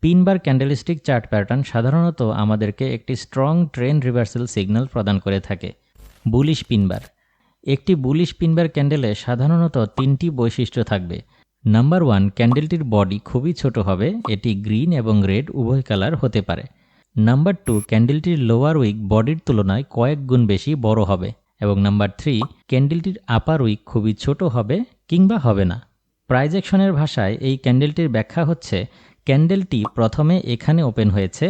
পিনবার candlestick chart pattern সাধারণত আমাদেরকে একটি স্ট্রং ট্রেন রিভার্সাল সিগন্যাল প্রদান করে থাকে। Bullish pin bar. একটি বুলিশ পিনবার ক্যান্ডেলে সাধারণত তিনটি বৈশিষ্ট্য থাকবে। নাম্বার ওয়ান, ক্যান্ডেলটির বডি খুবই ছোট হবে, এটি গ্রিন এবং রেড উভয় কালার হতে পারে। নাম্বার টু, ক্যান্ডেলটির লোয়ার উইক বডির তুলনায় কয়েক গুণ বেশি বড় হবে। এবং নাম্বার থ্রি, ক্যান্ডেলটির আপার উইক খুবই ছোট হবে কিংবা হবে না। প্রাইজেকশনের ভাষায় এই ক্যান্ডেলটির ব্যাখ্যা হচ্ছে ক্যান্ডেলটি প্রথমে এখানে ওপেন হয়েছে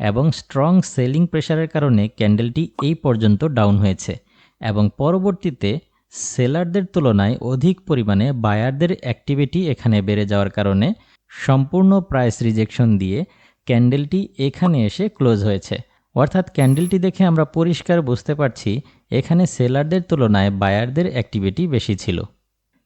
এবং স্ট্রং সেলিং প্রেশারের কারণে ক্যান্ডেলটি এই পর্যন্ত ডাউন হয়েছে এবং পরবর্তীতে সেলারদের তুলনায় অধিক পরিমাণে বায়ারদের অ্যাক্টিভিটি এখানে বেড়ে যাওয়ার কারণে সম্পূর্ণ প্রাইস রিজেকশন দিয়ে ক্যান্ডেলটি এখানে এসে ক্লোজ হয়েছে। অর্থাৎ ক্যান্ডেলটি দেখে আমরা পরিষ্কার বুঝতে পারছি এখানে সেলারদের তুলনায় বায়ারদের অ্যাক্টিভিটি বেশি ছিল।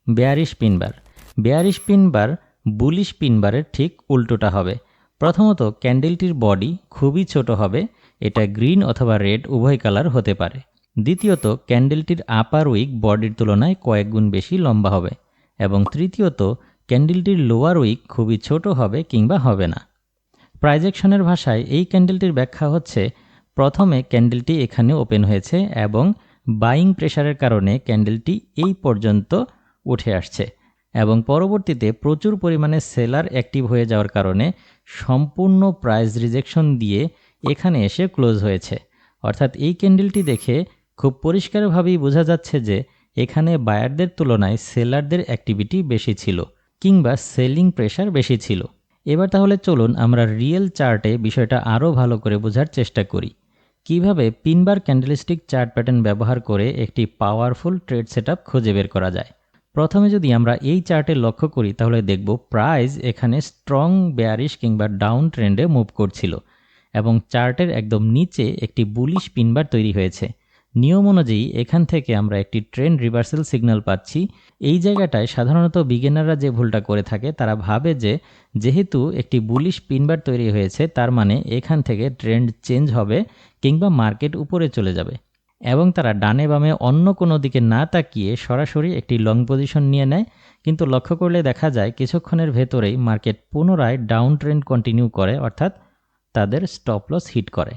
Bearish pin bar. Bearish pin bar bullish পিনবারের ঠিক উল্টোটা হবে। প্রথমত, ক্যান্ডেলটির বডি খুবই ছোট হবে, এটা গ্রিন অথবা রেড, উভয় কালার হতে পারে। দ্বিতীয়ত, ক্যান্ডেলটির আপার উইক বডির তুলনায় কয়েক গুণ বেশি লম্বা হবে। এবং তৃতীয়ত, ক্যান্ডেলটির লোয়ার উইক খুবই ছোট হবে কিংবা হবে না। প্রাইজেকশনের ভাষায় এই ক্যান্ডেলটির ব্যাখ্যা হচ্ছে, প্রথমে ক্যান্ডেলটি এখানে ওপেন হয়েছে এবং বাইং প্রেশারের কারণে ক্যান্ডেলটি এই পর্যন্ত উঠে আসছে। এবং পরবর্তীতে প্রচুর পরিমাণে সেলার অ্যাক্টিভ হয়ে যাওয়ার কারণে সম্পূর্ণ প্রাইস রিজেকশন দিয়ে এখানে এসে ক্লোজ হয়েছে। অর্থাৎ এই ক্যান্ডেলটি দেখে খুব পরিষ্কারভাবেই বোঝা যাচ্ছে যে এখানে বায়ারদের তুলনায় সেলারদের অ্যাক্টিভিটি বেশি ছিল কিংবা সেলিং প্রেশার বেশি ছিল। এবার তাহলে চলুন আমরা রিয়েল চার্টে বিষয়টা আরও ভালো করে বোঝার চেষ্টা করি। কীভাবে পিনবার ক্যান্ডেলস্টিক চার্ট প্যাটার্ন ব্যবহার করে একটি পাওয়ারফুল ট্রেড সেটআপ খুঁজে বের করা যায়? প্রথমে যদি আমরা এই চার্টে লক্ষ্য করি, তাহলে দেখব প্রাইস এখানে স্ট্রং, বেয়ারিশ কিংবা ডাউন ট্রেন্ডে মুভ করছিল এবং চার্টের একদম নিচে একটি বুলিশ পিনবার তৈরি হয়েছে। নিয়ম অনুযায়ী এখান থেকে আমরা একটি ট্রেন্ড রিভার্সাল সিগন্যাল পাচ্ছি। এই জায়গাটায় সাধারণত বিগিনাররা যে ভুলটা করে থাকে, তারা ভাবে যে যেহেতু একটি বুলিশ পিনবার তৈরি হয়েছে, তার মানে এখান থেকে ট্রেন্ড চেঞ্জ হবে কিংবা মার্কেট উপরে চলে যাবে। এবং তারা ডানে বামে অন্য কোনো দিকে না তাকিয়ে সরাসরি একটি লং পজিশন নিয়ে নেয়। কিন্তু লক্ষ্য করলে দেখা যায় কিছুক্ষণের ভেতরেই মার্কেট পুনরায় ডাউন ট্রেন্ড কন্টিনিউ করে, অর্থাৎ তাদের স্টপ লস হিট করে।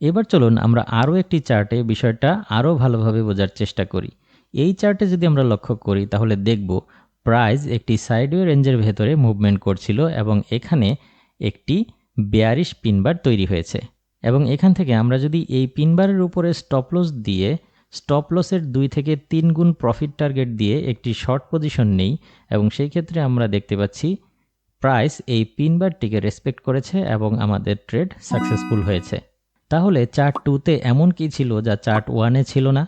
এবার চলুন আমরা আরও একটি চার্টে বিষয়টা আরও ভালোভাবে বোঝার চেষ্টা করি। এই চার্টে যদি আমরা লক্ষ্য করি, তাহলে দেখব প্রাইস একটি সাইডওয়ে রেঞ্জের ভেতরে মুভমেন্ট করছিল এবং এখানে একটি বেয়ারিশ পিনবার তৈরি হয়েছে। এবং এখান থেকে আমরা যদি এই পিনবারের উপরে স্টপ লস দিয়ে স্টপ লসের দুই থেকে তিন গুণ প্রফিট টার্গেট দিয়ে একটি শর্ট পজিশন নেই এবং সেই ক্ষেত্রে আমরা দেখতে পাচ্ছি প্রাইস এই পিনবারটিকে রেসপেক্ট করেছে এবং আমাদের ট্রেড সাকসেসফুল হয়েছে। তাহলে চার্ট টুতে এমন কি ছিল যা চার্ট ওয়ানে ছিল না?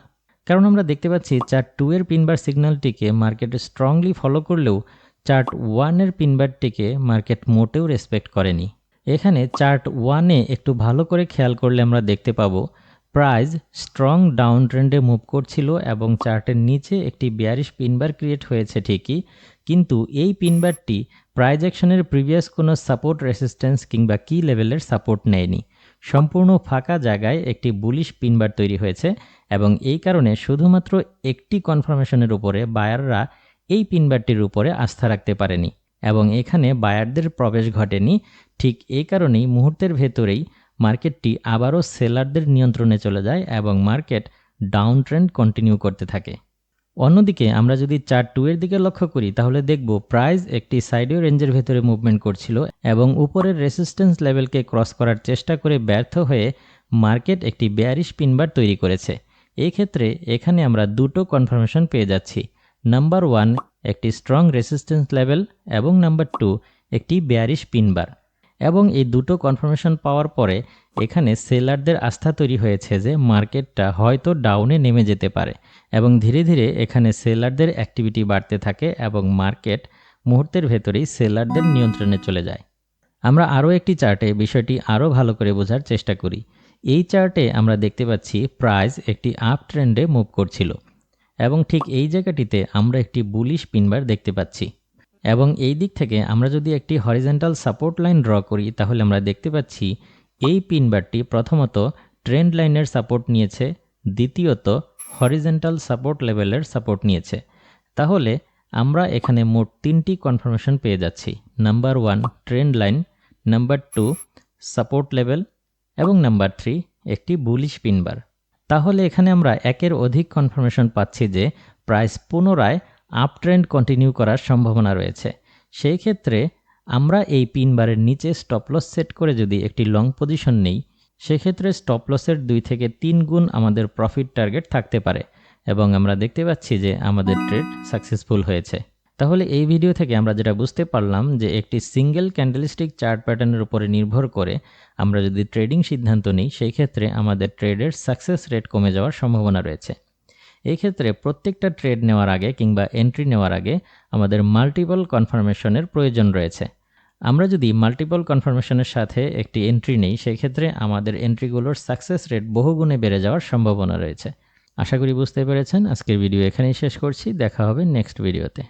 কারণ আমরা দেখতে পাচ্ছি চার্ট টু এর পিনবার সিগন্যালটিকে মার্কেটে স্ট্রংলি ফলো করলেও চার্ট ওয়ানের পিনবারটিকে মার্কেট মোটেও রেসপেক্ট করেনি। এখানে চার্ট ওয়ানে একটু ভালো করে খেয়াল করলে আমরা দেখতে পাবো প্রাইস স্ট্রং ডাউন ট্রেন্ডে মুভ করছিল এবং চার্টের নিচে একটি বিয়ারিশ পিনবার ক্রিয়েট হয়েছে ঠিকই, কিন্তু এই পিনবারটি প্রাইজ অ্যাকশনের প্রিভিয়াস কোনো সাপোর্ট রেসিস্ট্যান্স কিংবা কি লেভেলের সাপোর্ট নেয়নি। সম্পূর্ণ ফাঁকা জায়গায় একটি বুলিশ পিনবার তৈরি হয়েছে এবং এই কারণে শুধুমাত্র একটি কনফার্মেশনের উপরে বায়াররা এই পিনবারটির উপরে আস্থা রাখতে পারেনি। এবং এখানে বায়ারদের প্রবেশ ঘটেনি। ঠিক এই কারণেই মুহূর্তের ভেতরেই মার্কেটটি আবারও সেলারদের নিয়ন্ত্রণে চলে যায় এবং মার্কেট ডাউন ট্রেন্ড কন্টিনিউ করতে থাকে। অন্যদিকে আমরা যদি চার্ট টু এর দিকে লক্ষ্য করি, তাহলে দেখব প্রাইস একটি সাইডীয় রেঞ্জের ভেতরে মুভমেন্ট করছিল এবং উপরের রেসিস্ট্যান্স লেভেলকে ক্রস করার চেষ্টা করে ব্যর্থ হয়ে মার্কেট একটি বেয়ারিশ পিনবার তৈরি করেছে। এক্ষেত্রে এখানে আমরা দুটো কনফার্মেশন পেয়ে যাচ্ছি। নাম্বার ওয়ান একটি স্ট্রং রেসিস্ট্যান্স লেভেল এবং নাম্বার টু একটি বেয়ারিশ পিনবার এবং এই দুটো কনফার্মেশন পাওয়ার পরে এখানে সেলারদের আস্থা তৈরি হয়েছে যে মার্কেটটা হয়তো ডাউনে নেমে যেতে পারে এবং ধীরে ধীরে এখানে সেলারদের অ্যাক্টিভিটি বাড়তে থাকে এবং মার্কেট মুহূর্তের ভেতরেই সেলারদের নিয়ন্ত্রণে চলে যায়। আমরা আরও একটি চার্টে বিষয়টি আরও ভালো করে বোঝার চেষ্টা করি। এই চার্টে আমরা দেখতে পাচ্ছি প্রাইস একটি আপ ট্রেন্ডে মুভ করছিল। এবং ঠিক এই জায়গাটিতে আমরা একটি বুলিশ পিনবার দেখতে পাচ্ছি। এবং এই দিক থেকে আমরা যদি একটি হরিজেন্টাল সাপোর্ট লাইন ড্র করি, তাহলে আমরা দেখতে পাচ্ছি এই পিনবারটি প্রথমত ট্রেন্ড লাইনের সাপোর্ট নিয়েছে, দ্বিতীয়ত হরিজেন্টাল সাপোর্ট লেভেলের সাপোর্ট নিয়েছে। তাহলে আমরা এখানে মোট তিনটি কনফার্মেশন পেয়ে যাচ্ছি। Number one trend line number two support level এবং নাম্বার থ্রি একটি বুলিশ পিনবার। তাহলে এখানে আমরা একের অধিক কনফার্মেশন পাচ্ছি যে প্রাইস পুনরায় আপ ট্রেন্ড কন্টিনিউ করার সম্ভাবনা রয়েছে। সেই ক্ষেত্রে আমরা এই পিন বারের নিচে স্টপ লস সেট করে যদি একটি লং পজিশন নেই, সেক্ষেত্রে স্টপ লসের দুই থেকে তিন গুণ আমাদের প্রফিট টার্গেট থাকতে পারে এবং আমরা দেখতে পাচ্ছি যে আমাদের ট্রেড সাকসেসফুল হয়েছে। তাহলে এই ভিডিও থেকে আমরা যেটা বুঝতে পারলাম যে একটি সিঙ্গেল ক্যান্ডেলস্টিক চার্ট প্যাটার্নের উপরে নির্ভর করে আমরা যদি ট্রেডিং সিদ্ধান্ত নিই, সেই ক্ষেত্রে আমাদের ট্রেডের সাকসেস রেট কমে যাওয়ার সম্ভাবনা রয়েছে। এই ক্ষেত্রে প্রত্যেকটা ট্রেড নেওয়ার আগে কিংবা এন্ট্রি নেওয়ার আগে আমাদের মাল্টিপল কনফার্মেশনের প্রয়োজন রয়েছে। আমরা যদি মাল্টিপল কনফার্মেশনের সাথে একটি এন্ট্রি নেই, সেই ক্ষেত্রে আমাদের এন্ট্রিগুলোর সাকসেস রেট বহুগুণে বেড়ে যাওয়ার সম্ভাবনা রয়েছে। আশা করি বুঝতে পেরেছেন। আজকের ভিডিও এখানেই শেষ করছি। দেখা হবে নেক্সট ভিডিওতে